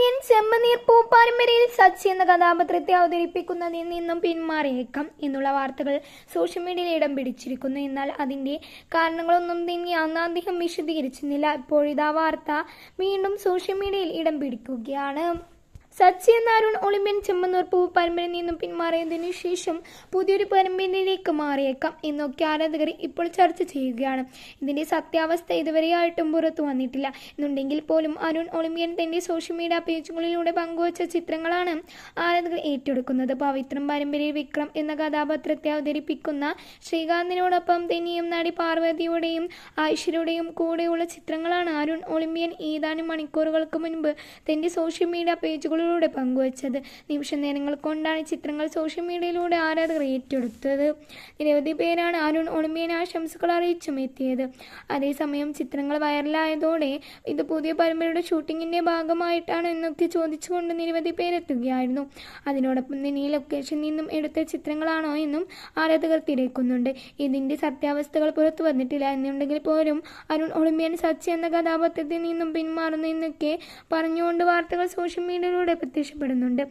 Olympian ചെമ്മനീർ പൂപ്പാരമ്പരയിൽ Sachi എന്ന കഥാപാത്രത്തെ അവതരിപ്പിക്കുന്നതിൽ നിന്നും പിന്മാറിയേക്കാം എന്നുള്ള വാർത്തകൾ സോഷ്യൽ മീഡിയയിൽ ഇടം പിടിച്ചിരിക്കുന്നു. എന്നാൽ അതിന്റെ കാരണങ്ങളൊന്നും തന്നെ അന്ന് വിശദീകരിച്ചിരുന്നില്ല. ഇപ്പോഴിതാ വാർത്ത വീണ്ടും സോഷ്യൽ മീഡിയയിൽ ഇടം പിടിക്കുകയാണ്. സച്ചി എന്ന അരുൺ ഒളിമ്പ്യൻ ചെമ്മന്നൂർ പൂ പരമ്പരയിൽ നിന്നും പിന്മാറിയതിനു ശേഷം പുതിയൊരു പരമ്പരയിലേക്ക് മാറിയേക്കാം എന്നൊക്കെ ആരാധകർ ഇപ്പോൾ ചർച്ച ചെയ്യുകയാണ്. ഇതിന്റെ സത്യാവസ്ഥ ഇതുവരെയായിട്ടും പുറത്തു വന്നിട്ടില്ല. എന്നുണ്ടെങ്കിൽ പോലും അരുൺ ഒളിമ്പ്യൻ തന്റെ സോഷ്യൽ മീഡിയ പേജുകളിലൂടെ പങ്കുവച്ച ചിത്രങ്ങളാണ് ആരാധകർ ഏറ്റെടുക്കുന്നത്. പവിത്രം പരമ്പരയിൽ വിക്രം എന്ന കഥാപാത്രത്തെ അവതരിപ്പിക്കുന്ന ശ്രീകാന്തിനോടൊപ്പം തന്നെയും നടി പാർവതിയുടെയും ഐശ്വര്യയുടെയും കൂടെയുള്ള ചിത്രങ്ങളാണ് അരുൺ ഒളിമ്പ്യൻ ഏതാനും മണിക്കൂറുകൾക്ക് മുൻപ് തന്റെ സോഷ്യൽ മീഡിയ പേജുകളിലൂടെ പങ്കുവച്ചത്. നിമിഷ നേരങ്ങൾ കൊണ്ടാണ് ചിത്രങ്ങൾ സോഷ്യൽ മീഡിയയിലൂടെ ആരാധകർ ഏറ്റെടുത്തത്. നിരവധി പേരാണ് അരുൺ ഒളിമ്പ്യൻ ആശംസകൾ അറിയിച്ചും എത്തിയത്. അതേസമയം ചിത്രങ്ങൾ വൈറലായതോടെ ഇത് പുതിയ പരമ്പരയുടെ ഷൂട്ടിങ്ങിന്റെ ഭാഗമായിട്ടാണ് എന്നൊക്കെ ചോദിച്ചുകൊണ്ട് നിരവധി പേരെത്തുകയായിരുന്നു അതിനോടൊപ്പം തന്നെ ഈ ലൊക്കേഷനിൽ നിന്നും എടുത്ത ചിത്രങ്ങളാണോ എന്നും ആരാധകർ തിരക്കുന്നുണ്ട്. ഇതിന്റെ സത്യാവസ്ഥകൾ പുറത്തു വന്നിട്ടില്ല എന്നുണ്ടെങ്കിൽ പോലും അരുൺ ഒളിമ്പ്യൻ സച്ചി എന്ന കഥാപാത്രത്തിൽ നിന്നും പിന്മാറുന്നു എന്നൊക്കെ പറഞ്ഞുകൊണ്ട് വാർത്തകൾ സോഷ്യൽ മീഡിയയിലൂടെ പ്രത്യക്ഷപ്പെടുന്നുണ്ട്.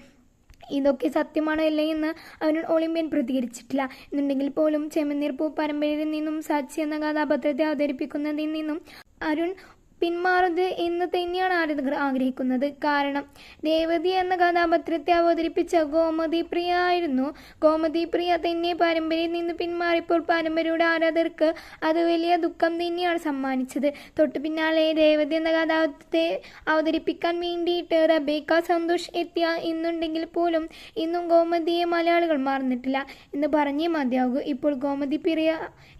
ഇതൊക്കെ സത്യമാണോ അല്ലേ എന്ന് അരുൺ ഒളിമ്പ്യൻ പ്രതികരിച്ചിട്ടില്ല. എന്നുണ്ടെങ്കിൽ പോലും ചെമ്മനീർ പൂ പരമ്പരയിൽ നിന്നും സാക്ഷി എന്ന കഥാപാത്രത്തെ അവതരിപ്പിക്കുന്നതിൽ നിന്നും അരുൺ പിന്മാറുത് എന്ന് തന്നെയാണ് ആരാധകർ ആഗ്രഹിക്കുന്നത്. കാരണം രേവതി എന്ന കഥാപാത്രത്തെ അവതരിപ്പിച്ച ഗോമതി പ്രിയ ആയിരുന്നു ഗോമതി പ്രിയ തന്നെ പരമ്പരയിൽ നിന്ന് പിന്മാറിയപ്പോൾ പരമ്പരയുടെ ആരാധകർക്ക് അത് വലിയ ദുഃഖം തന്നെയാണ് സമ്മാനിച്ചത്. തൊട്ടു പിന്നാലെ രേവതി എന്ന കഥാപാത്രത്തെ അവതരിപ്പിക്കാൻ വേണ്ടിയിട്ട് റബേക്ക സന്തോഷ് എത്തിയ എന്നുണ്ടെങ്കിൽ പോലും ഇന്നും ഗോമതിയെ മലയാളികൾ മറന്നിട്ടില്ല എന്ന് പറഞ്ഞേ മതിയാകൂ. ഇപ്പോൾ ഗോമതി പ്രിയ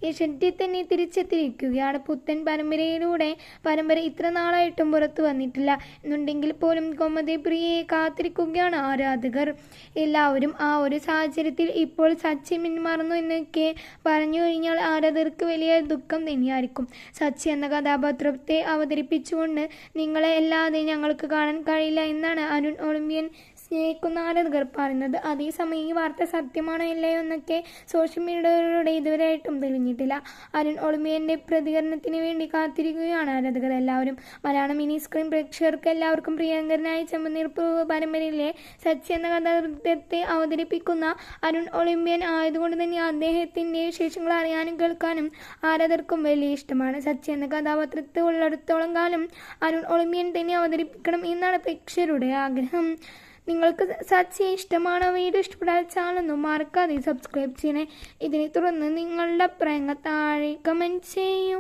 ഏഷ്യത്തിൽ തന്നെ തിരിച്ചെത്തിയിരിക്കുകയാണ്. പുത്തൻ പരമ്പരയിലൂടെ പരമ്പര ഇത്ര നാളായിട്ടും പുറത്തു വന്നിട്ടില്ല. എന്നുണ്ടെങ്കിൽ പോലും ഗോമതി പ്രിയയെ കാത്തിരിക്കുകയാണ് ആരാധകർ. എല്ലാവരും ആ ഒരു സാഹചര്യത്തിൽ ഇപ്പോൾ സച്ചി പിന്മാറുന്നു എന്നൊക്കെ പറഞ്ഞു കഴിഞ്ഞാൽ ആരാധകർക്ക് വലിയ ദുഃഖം തന്നെയായിരിക്കും. സച്ചി എന്ന കഥാപാത്രത്തെ അവതരിപ്പിച്ചുകൊണ്ട് നിങ്ങളെ അല്ലാതെ ഞങ്ങൾക്ക് കാണാൻ കഴിയില്ല എന്നാണ് അരുൺ ഒളിമ്പ്യൻ സ്നേഹിക്കുന്ന ആളെന്ന് പറയുന്നത്. അതേസമയം ഈ വാർത്ത സത്യമാണോ ഇല്ലയോ എന്നൊക്കെ സോഷ്യൽ മീഡിയയിലൂടെ ഇതുവരെയായിട്ടും തെളിഞ്ഞിട്ടില്ല. അരുൺ ഒളിമിയന്റെ പ്രതികരണത്തിന് വേണ്ടി കാത്തിരിക്കുകയാണ് ആരാധകർ എല്ലാവരും. മലയാളം മിനി സ്ക്രീൻ പ്രേക്ഷകർക്ക് എല്ലാവർക്കും പ്രിയങ്കരനായ ചെമ്പനീർപ്പ് പരമ്പരയിലെ സച്ചി എന്ന കഥാകൃത്തെ അവതരിപ്പിക്കുന്ന അരുൺ ഒളിമ്പ്യൻ ആയതുകൊണ്ട് തന്നെ അദ്ദേഹത്തിന്റെ വിശേഷങ്ങൾ അറിയാനും കേൾക്കാനും ആരാധകർക്കും വലിയ ഇഷ്ടമാണ്. സച്ചി എന്ന കഥാപാത്രത്തെ ഉള്ളിടത്തോളം കാലം അരുൺ ഒളിമ്പ്യൻ തന്നെ അവതരിപ്പിക്കണം എന്നാണ് പ്രേക്ഷകരുടെ ആഗ്രഹം. നിങ്ങൾക്ക് സച്ചി ഇഷ്ടമാണോ വീഡിയോ ഇഷ്ടപ്പെട്ടാൽ ചാനലൊന്നും മറക്കാതെ സബ്സ്ക്രൈബ് ചെയ്യണേ. ഇതിനെ തുടർന്ന് നിങ്ങളുടെ അഭിപ്രായങ്ങൾ താഴെ കമന്റ് ചെയ്യൂ.